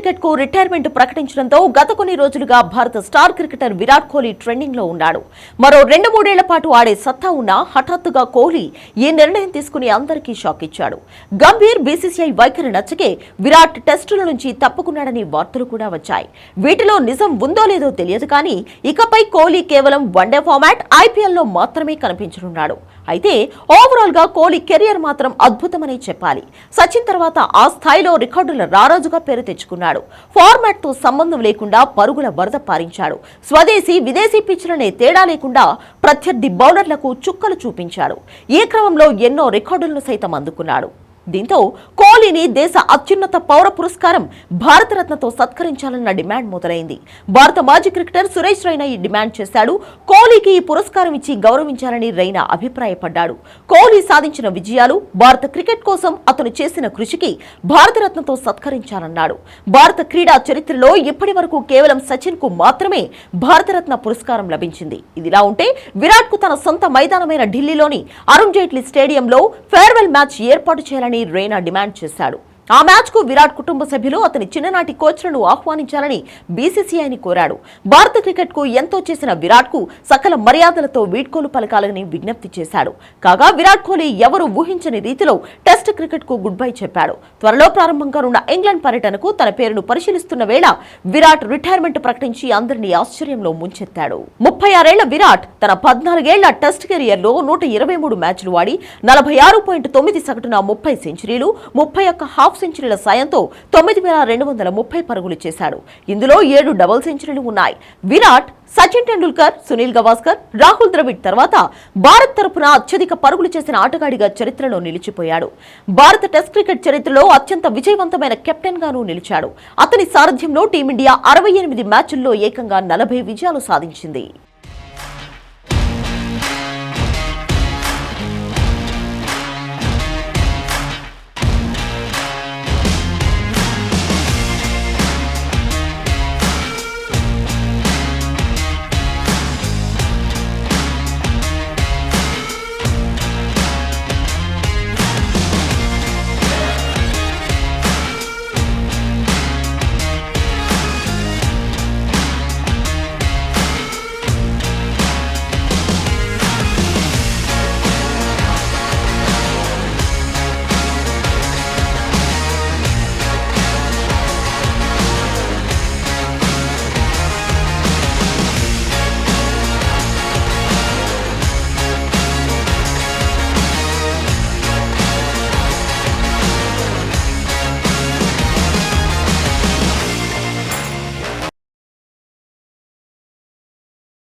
క్రికెట్కు రిటైర్మెంట్ ప్రకటించడంతో గత కొన్ని రోజులుగా భారత స్టార్ క్రికెటర్ విరాట్ కోహ్లీ ట్రెండింగ్లో ఉన్నాడు. మరో రెండు మూడేళ్ళ పాటు ఆడే సత్తా ఉన్న హఠాత్తుగా కోహ్లీ ఈ నిర్ణయం తీసుకుని అందరికీ షాక్ ఇచ్చాడు. గంభీర్ బీసీసీఐ వైఖరి నచ్చకే విరాట్ టెస్టుల నుంచి తప్పుకున్నాడని వార్తలు కూడా వచ్చాయి. వీటిలో నిజం ఉందో లేదో తెలియదు కానీ ఇకపై కోహ్లీ కేవలం వన్డే ఫార్మాట్ ఐపీఎల్లో మాత్రమే కనిపించనున్నాడు. అయితే ఓవరాల్గా కోహ్లీ కెరియర్ మాత్రం అద్భుతమనే చెప్పాలి. సచిన్ తర్వాత ఆ స్థాయిలో రికార్డుల రారాజుగా పేరు తెచ్చుకున్నాడు. ఫార్మాట్తో సంబంధం లేకుండా పరుగుల వరద పారించాడు. స్వదేశీ విదేశీ పిచ్లనే తేడా లేకుండా ప్రత్యర్థి బౌలర్లకు చుక్కలు చూపించాడు. ఈ క్రమంలో ఎన్నో రికార్డులను సైతం అందుకున్నాడు. దీంతో కోహ్లీని దేశ అత్యున్నత పౌర పురస్కారం భారతరత్నతో సత్కరించాలన్న డిమాండ్ మొదలైంది. భారత మాజీ క్రికెటర్ సురేష్ రైనా ఈ డిమాండ్ చేశాడు. కోహ్లీకి ఈ పురస్కారం ఇచ్చి గౌరవించాలని రైనా అభిప్రాయపడ్డాడు. కోహ్లీ సాధించిన విజయాలు భారత క్రికెట్ కోసం అతను చేసిన కృషికి భారతరత్నతో సత్కరించాలన్నాడు. భారత క్రీడా చరిత్రలో ఇప్పటి వరకు కేవలం సచిన్కు మాత్రమే భారతరత్న పురస్కారం లభించింది. ఇదిలా ఉంటే విరాట్కు తన సొంత మైదానమైన ఢిల్లీలోని అరుణ్ జైట్లీ స్టేడియంలో ఫేర్వెల్ మ్యాచ్ ఏర్పాటు చేయాలని రైనా డిమాండ్ చేశాడు. ఆ మ్యాచ్కు విరాట్ కుటుంబ సభ్యులు అతని చిన్ననాటి కోచ్లను ఆహ్వానించాలని బీసీసీఐని కోరాడు. భారత క్రికెట్కు ఎంతో చేసిన విరాట్కు సకల మర్యాదలతో వీడ్కోలు పలకాలని విజ్ఞప్తి చేశాడు. కాగా విరాట్ కోహ్లీ ఎవరు ఊహించని రీతిలో టెస్ట్ క్రికెట్కు గుడ్ బై చెప్పాడు. త్వరలో ప్రారంభం కానున్న ఇంగ్లాండ్ పర్యటనకు తన పేరును పరిశీలిస్తున్న వేళ విరాట్ రిటైర్మెంట్ ప్రకటించి అందరినీ ఆశ్చర్యంలో ముంచెత్తాడు. ముప్పై ఆరేళ్ళ విరాట్ తన పద్నాలుగేళ్ళ టెస్ట్ కెరియర్లో నూట ఇరవై మూడు మ్యాచ్లు ఆడి నలభై ఆరు పాయింట్ తొమ్మిది సగటున ముప్పై సెంచరీలు ముప్పై ఒక్క హాఫ్ హాఫ్ సెంచరీల సాయంతో తొమ్మిది వేల రెండు వందల ముప్పై పరుగులు చేశాడు. ఇందులో ఏడు డబుల్ సెంచరీలు ఉన్నాయి. విరాట్ సచిన్ టెండూల్కర్ సునీల్ గవాస్కర్ రాహుల్ ద్రవిడ్ తర్వాత భారత్ తరపున అత్యధిక పరుగులు చేసిన ఆటగాడిగా చరిత్రలో నిలిచిపోయాడు. భారత టెస్ట్ క్రికెట్ చరిత్రలో అత్యంత విజయవంతమైన కెప్టెన్ గాను నిలిచాడు. అతని సారథ్యంలో టీమిండియా అరవై ఎనిమిది మ్యాచ్ల్లో ఏకంగా నలభై విజయాలు సాధించింది.